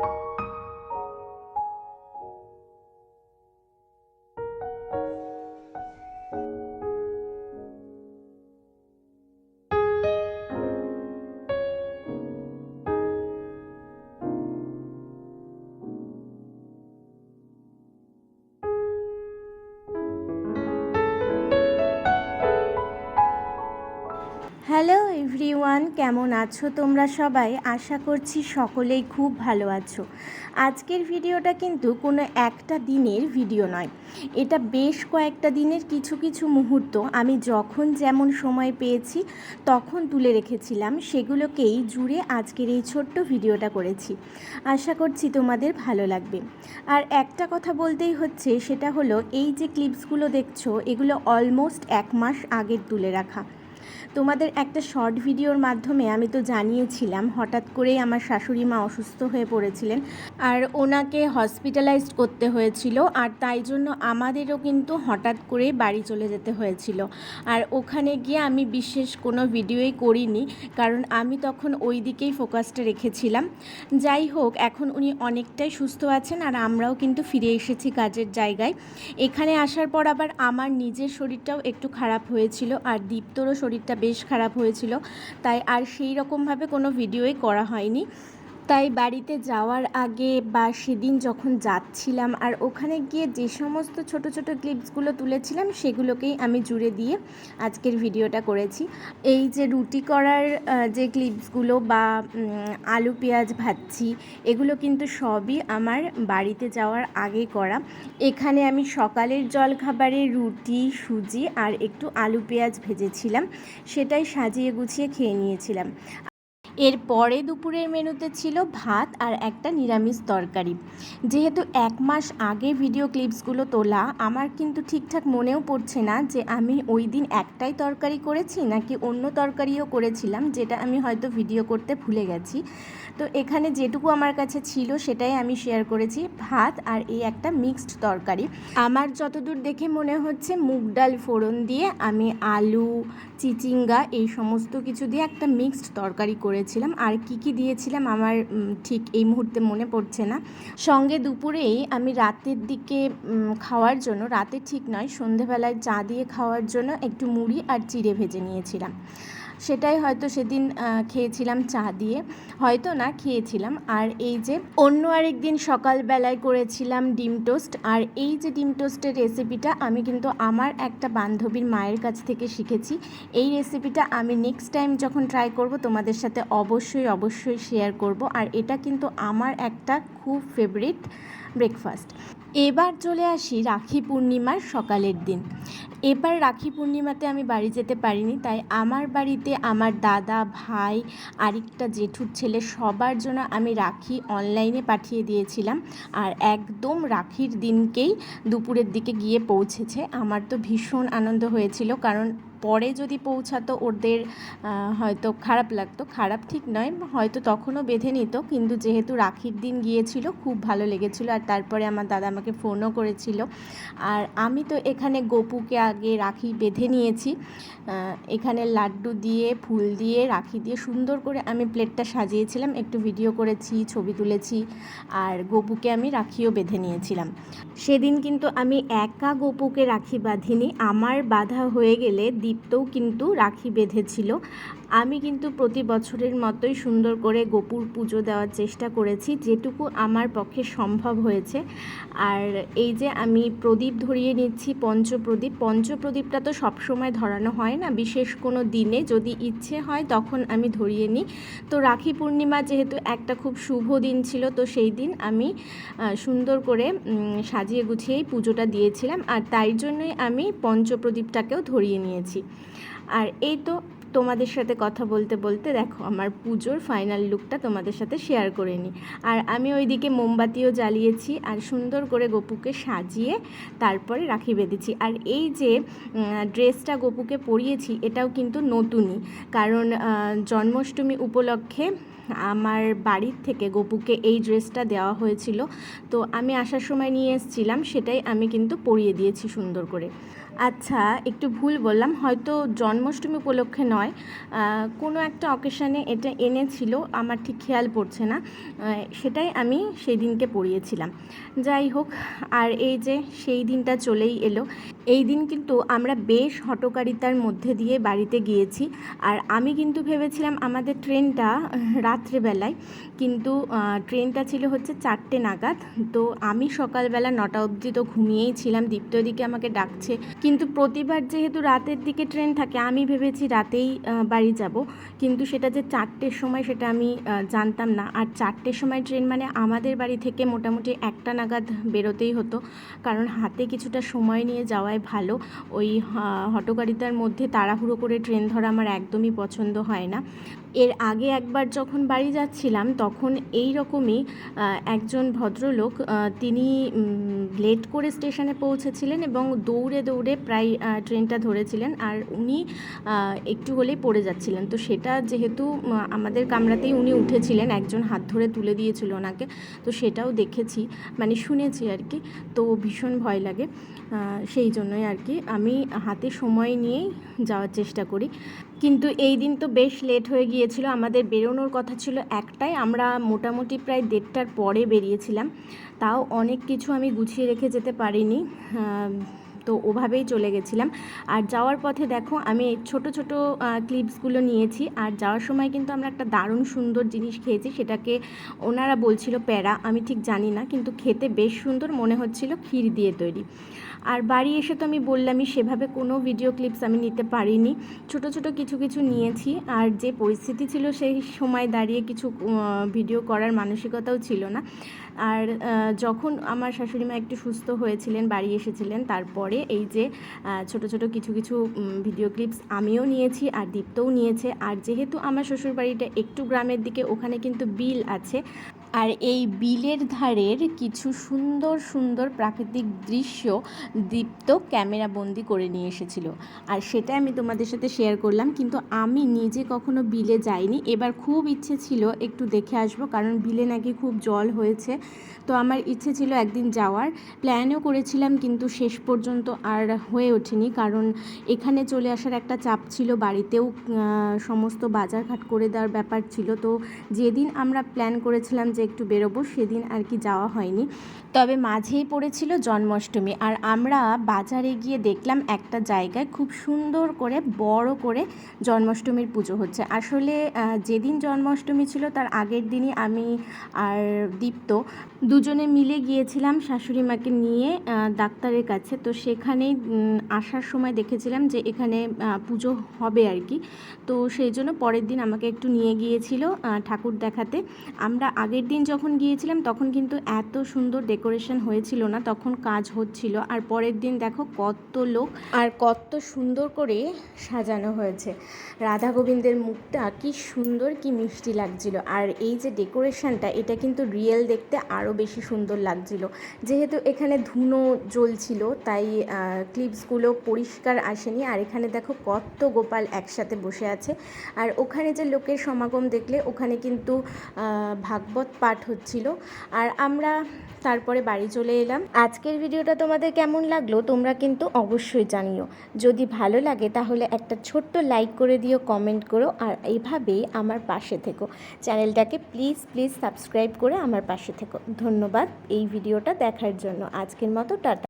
you everyone কেমন আছো তোমরা সবাই? আশা করছি সকলেই খুব ভালো আছো। আজকের ভিডিওটা কিন্তু কোনো একটা দিনের ভিডিও নয়। এটা বেশ কয়েকটা দিনের কিছু কিছু মুহূর্ত আমি যখন যেমন সময় পেয়েছি, তখন তুলে রেখেছিলাম। সেগুলোকেই জুড়ে আজকের এই ছোট্ট ভিডিওটা করেছি। আশা করছি তোমাদের ভালো লাগবে। আর একটা কথা বলতেই হচ্ছে, সেটা হলো এই যে ক্লিপসগুলো দেখছ, এগুলো অলমোস্ট এক মাস আগের তুলে রাখা। তোমাদের একটা শর্ট ভিডিওর মাধ্যমে আমি তো জানিয়েছিলাম, হঠাৎ করেই আমার শাশুড়ি মা অসুস্থ হয়ে পড়েছিলেন আর ওনাকে হসপিটালাইজড করতে হয়েছিল আর তাই জন্য আমাদেরও কিন্তু হঠাৎ করেই বাড়ি চলে যেতে হয়েছিল। আর ওখানে গিয়ে আমি বিশেষ কোনো ভিডিওই করিনি, কারণ আমি তখন ওই দিকেই ফোকাসটা রেখেছিলাম। যাই হোক, এখন উনি অনেকটাই সুস্থ আছেন আর আমরাও কিন্তু ফিরে এসেছি কাজের জায়গায়। এখানে আসার পর আবার আমার নিজের শরীরটাও একটু খারাপ হয়েছিল আর দীপ্তরও শরীরটা বেশ খারাপ হয়েছিল। তাই আর সেই রকমভাবে কোনো ভিডিওই করা হয়নি। তাই বাড়িতে যাওয়ার আগে বা সেদিন যখন যাচ্ছিলাম আর ওখানে গিয়ে যে সমস্ত ছোট ছোট ক্লিপসগুলো তুলেছিলাম সেগুলোকেই আমি জুড়ে দিয়ে আজকের ভিডিওটা করেছি। এই যে রুটি করার যে ক্লিপসগুলো বা আলু পেঁয়াজ ভাজছি, এগুলো কিন্তু সবই আমার বাড়িতে যাওয়ার আগে করা। এখানে আমি সকালের জলখাবারে রুটি, সুজি আর একটু আলু পেঁয়াজ ভেজেছিলাম। সেটাই সাজিয়ে গুছিয়ে খেয়ে নিয়েছিলাম। এর পরে দুপুরের মেনুতে ছিল ভাত আর একটা নিরামিষ তরকারি। যেহেতু এক মাস আগে ভিডিও ক্লিপসগুলো তোলা, আমার কিন্তু ঠিকঠাক মনেও পড়ছে না যে আমি ওই দিন একটাই তরকারি করেছি নাকি অন্য তরকারিও করেছিলাম, যেটা আমি হয়তো ভিডিও করতে ভুলে গেছি। তো এখানে যেটুকু আমার কাছে ছিল সেটাই আমি শেয়ার করেছি, ভাত আর এই একটা মিক্সড তরকারি। আমার যতদূর দেখে মনে হচ্ছে, মুগ ডাল ফোড়ন দিয়ে আমি আলু, চিচিঙ্গা এই সমস্ত কিছু দিয়ে একটা মিক্সড তরকারি করেছিলাম আর কি কি দিয়েছিলাম আমার ঠিক এই মুহূর্তে মনে পড়ছে না। সঙ্গে দুপুরেই আমি রাতের দিকে খাওয়ার জন্য, রাতে ঠিক নয়, সন্ধেবেলায় চা দিয়ে খাওয়ার জন্য একটু মুড়ি আর চিড়ে ভেজে নিয়েছিলাম। সেটাই হয়তো সেদিন খেয়েছিলাম চা দিয়ে। হয়তো না, খেয়েছিলাম। আর এই যে অন্য আরেক দিন সকালবেলায় করেছিলাম ডিম টোস্ট। আর এই যে ডিম টোস্টের রেসিপিটা আমি কিন্তু আমার একটা বান্ধবীর মায়ের কাছ থেকে শিখেছি। এই রেসিপিটা আমি নেক্সট টাইম যখন ট্রাই করব, তোমাদের সাথে অবশ্যই অবশ্যই শেয়ার করব। আর এটা কিন্তু আমার একটা খুব ফেভারিট ব্রেকফাস্ট এবার চলে আসি রাখি পূর্ণিমার সকালের দিন। এবার রাখি পূর্ণিমাতে আমি বাড়ি যেতে পারিনি, তাই আমার বাড়িতে আমার দাদা, ভাই, আরেকটা জেঠুর ছেলে সবার জন্য আমি রাখি অনলাইনে পাঠিয়ে দিয়েছিলাম। আর একদম রাখির দিনকেই দুপুরের দিকে গিয়ে পৌঁছেছে। আমার তো ভীষণ আনন্দ হয়েছিল, কারণ পরে যদি পৌঁছাতো ওদের হয়তো খারাপ লাগতো। খারাপ ঠিক নয়, হয়তো তখনও বেঁধে নিত। কিন্তু যেহেতু রাখির দিন গিয়েছিল, খুব ভালো লেগেছিল। আর তারপরে আমার দাদা আমাকে ফোনও করেছিল। আর আমি তো এখানে গপুকে আগে রাখি বেঁধে নিয়েছি। এখানে লাড্ডু দিয়ে, ফুল দিয়ে, রাখি দিয়ে সুন্দর করে আমি প্লেটটা সাজিয়েছিলাম। একটু ভিডিও করেছি, ছবি তুলেছি। আর গপুকে আমি রাখিও বেঁধে নিয়েছিলাম। সেদিন কিন্তু আমি একা গোপুকে রাখি বাঁধিনি। আমার বাধা হয়ে গেলে দীপ্তও কিন্তু রাখি বেঁধেছিল। আমি কিন্তু প্রতি বছরের মতোই সুন্দর করে গোপুর পুজো দেওয়ার চেষ্টা করেছি, যেটুকু আমার পক্ষে সম্ভব হয়েছে। আর এই যে আমি প্রদীপ ধরিয়ে নিচ্ছি, পঞ্চপ্রদীপ, পঞ্চপ্রদীপটা তো সবসময় ধরানো হয় না, বিশেষ কোনো দিনে যদি ইচ্ছে হয় তখন আমি ধরিয়ে নিই। তো রাখি পূর্ণিমা যেহেতু একটা খুব শুভ দিন ছিল, তো সেই দিন আমি সুন্দর করে সাজিয়ে গুছিয়েই পুজোটা দিয়েছিলাম। আর তাই জন্যই আমি পঞ্চপ্রদীপটাকেও ধরিয়ে নিয়েছি। আর এই তো তোমাদের সাথে কথা বলতে বলতে দেখো আমার পুজোর ফাইনাল লুকটা তোমাদের সাথে শেয়ার করে নিই। আর আমি ওইদিকে মোমবাতিও জ্বালিয়েছি আর সুন্দর করে গপুকে সাজিয়ে তারপরে রাখি বেঁধেছি। আর এই যে ড্রেসটা গপুকে পরিয়েছি এটাও কিন্তু নতুনই। কারণ জন্মাষ্টমী উপলক্ষে আমার বাড়ির থেকে গপুকে এই ড্রেসটা দেওয়া হয়েছিল। তো আমি আসার সময় নিয়ে এসেছিলাম, সেটাই আমি কিন্তু পরিয়ে দিয়েছি সুন্দর করে। আচ্ছা একটু ভুল বললাম। হয়তো জন্মাষ্টমী উপলক্ষে নয়। কোনো একটা অকেশানে এটা এনেছিল, আমার ঠিক খেয়াল পড়ছে না। সেটাই আমি সেই দিনকে পড়িয়েছিলাম। যাই হোক, আর এই যে সেই দিনটা চলেই এলো। এই দিন কিন্তু আমরা বেশ হটকারিতার মধ্যে দিয়ে বাড়িতে গিয়েছি। আর আমি কিন্তু ভেবেছিলাম আমাদের ট্রেনটা রাত্রেবেলায়, কিন্তু ট্রেনটা ছিল হচ্ছে চারটে নাগাদ। তো আমি সকালবেলা নটা অবধি তো ঘুমিয়েই ছিলাম, দীপ্ত দিকে আমাকে ডাকছে। কিন্তু প্রতিবার যেহেতু রাতের দিকে ট্রেন থাকে, আমি ভেবেছি রাতেই বাড়ি যাব। কিন্তু সেটা যে চারটের সময় সেটা আমি জানতাম না। আর চারটের সময় ট্রেন মানে আমাদের বাড়ি থেকে মোটামুটি একটা নাগাদ বেরোতেই হতো। কারণ হাতে কিছুটা সময় নিয়ে যাওয়াই ভালো। ওই হটকারিতার মধ্যে তাড়াহুড়ো করে ট্রেন ধরা আমার একদমই পছন্দ হয় না। এর আগে একবার যখন বাড়ি যাচ্ছিলাম, তখন এই রকমই একজন ভদ্রলোক তিনি লেট করে স্টেশনে পৌঁছেছিলেন এবং দৌড়ে দৌড়ে প্রায় ট্রেনটা ধরেছিলেন। আর উনি একটু হলেই পড়ে যাচ্ছিলেন। তো সেটা যেহেতু আমাদের কামরাতেই উনি উঠেছিলেন, একজন হাত ধরে তুলে দিয়েছিল ওনাকে, তো সেটাও দেখেছি মানে শুনেছি আর কি, তো ভীষণ ভয় লাগে সেই জন্যই আর কি। আমি হাতে সময় নিয়েই যাওয়ার চেষ্টা করি। কিন্তু এই দিন তো বেশ লেট হয়ে গিয়েছিল। আমাদের বেরোনোর কথা ছিল একটাই আমরা মোটামুটি প্রায় দেড়টার পরে বেরিয়েছিলাম। তাও অনেক কিছু আমি গুছিয়ে রেখে যেতে পারিনি। তো ওভাবেই চলে গেছিলাম। আর যাওয়ার পথে দেখো আমি ছোট ছোট ক্লিপসগুলো নিয়েছি। আর যাওয়ার সময় কিন্তু আমরা একটা দারুণ সুন্দর জিনিস খেয়েছি, সেটাকে ওনারা বলছিল প্যারা। আমি ঠিক জানি না, কিন্তু খেতে বেশ সুন্দর, মনে হচ্ছিল ক্ষীর দিয়ে তৈরি। আর বাড়ি এসে তো আমি বললামই, সেভাবে কোনো ভিডিও ক্লিপস আমি নিতে পারিনি। ছোট ছোট কিছু কিছু নিয়েছি। আর যে পরিস্থিতি ছিল সেই সময় দাঁড়িয়ে কিছু ভিডিও করার মানসিকতাও ছিল না। আর যখন আমার শাশুড়ি মা একটু সুস্থ হয়েছিলেন, বাড়ি এসেছিলেন, তারপরে এই যে ছোট ছোট কিছু কিছু ভিডিও ক্লিপস আমিও নিয়েছি আর দীপ্তও নিয়েছে। আর যেহেতু আমার শ্বশুর বাড়িটা একটু গ্রামের দিকে, ওখানে কিন্তু বিল আছে। আর এই বিলের ধারের কিছু সুন্দর সুন্দর প্রাকৃতিক দৃশ্য দীপ্ত ক্যামেরা বন্দি করে নিয়ে এসেছিল। আর সেটা আমি তোমাদের সাথে শেয়ার করলাম, কিন্তু আমি নিজে কখনো বিলে যাইনি। এবার খুব ইচ্ছে ছিল একটু দেখে আসব, কারণ বিলে নাকি খুব জল হয়েছে। তো আমার ইচ্ছে ছিল একদিন যাওয়ার। প্ল্যানও করেছিলাম, কিন্তু শেষ পর্যন্ত আর হয়ে ওঠেনি, কারণ এখানে চলে আসার একটা চাপ ছিল। বাড়িতেও সমস্ত বাজারঘাট করে দেওয়ার ব্যাপার ছিল। তো যেদিন আমরা প্ল্যান করেছিলাম যে একটু বেরোবো, সেদিন আর কি যাওয়া হয়নি। তবে মাঝেই পড়েছিল জন্মাষ্টমী আর আমরা বাজারে গিয়ে দেখলাম একটা জায়গায় খুব সুন্দর করে, বড় করে জন্মাষ্টমীর পুজো হচ্ছে। আসলে যেদিন জন্মাষ্টমী ছিল তার আগের দিনই আমি আর দীপ্ত দুজনে মিলে গিয়েছিলাম শাশুড়ি মাকে নিয়ে ডাক্তারের কাছে। তো সেখানেই আসার সময় দেখেছিলাম যে এখানে পুজো হবে আর কি। তো সেই জন্য পরের দিন আমাকে একটু নিয়ে গিয়েছিল ঠাকুর দেখাতে। আমরা আগের দিন যখন গিয়েছিলাম, তখন কিন্তু এত সুন্দর ডেকোরেশন হয়েছিল না, তখন কাজ হচ্ছিল। আর পরের দিন দেখো কত লোক আর কত সুন্দর করে সাজানো হয়েছে। রাধা গোবিন্দের মুখটা কি সুন্দর, কি মিষ্টি লাগছিল। আর এই যে ডেকোরেশনটা এটা কিন্তু রিয়েল দেখতে আরও বেশি সুন্দর লাগছিল। যেহেতু এখানে ধুনো জ্বলছিল, তাই ক্লিপসগুলো পরিষ্কার আসেনি। আর এখানে দেখো কত গোপাল একসাথে বসে আছে। আর ওখানে যে লোকের সমাগম দেখলে, ওখানে কিন্তু ভাগবত পাঠ হচ্ছিল। আর আমরা তারপরে বাড়ি চলে এলাম। আজকের ভিডিওটা তোমাদের কেমন লাগল তোমরা কিন্তু অবশ্যই জানিও। যদি ভালো লাগে তাহলে একটা ছোট্ট লাইক করে দিও, কমেন্ট করো আর এইভাবেই আমার পাশে থেকো। চ্যানেলটাকে প্লিজ প্লিজ সাবস্ক্রাইব করে আমার পাশে থেকো। ধন্যবাদ এই ভিডিওটা দেখার জন্য। আজকের মতো, টাটা।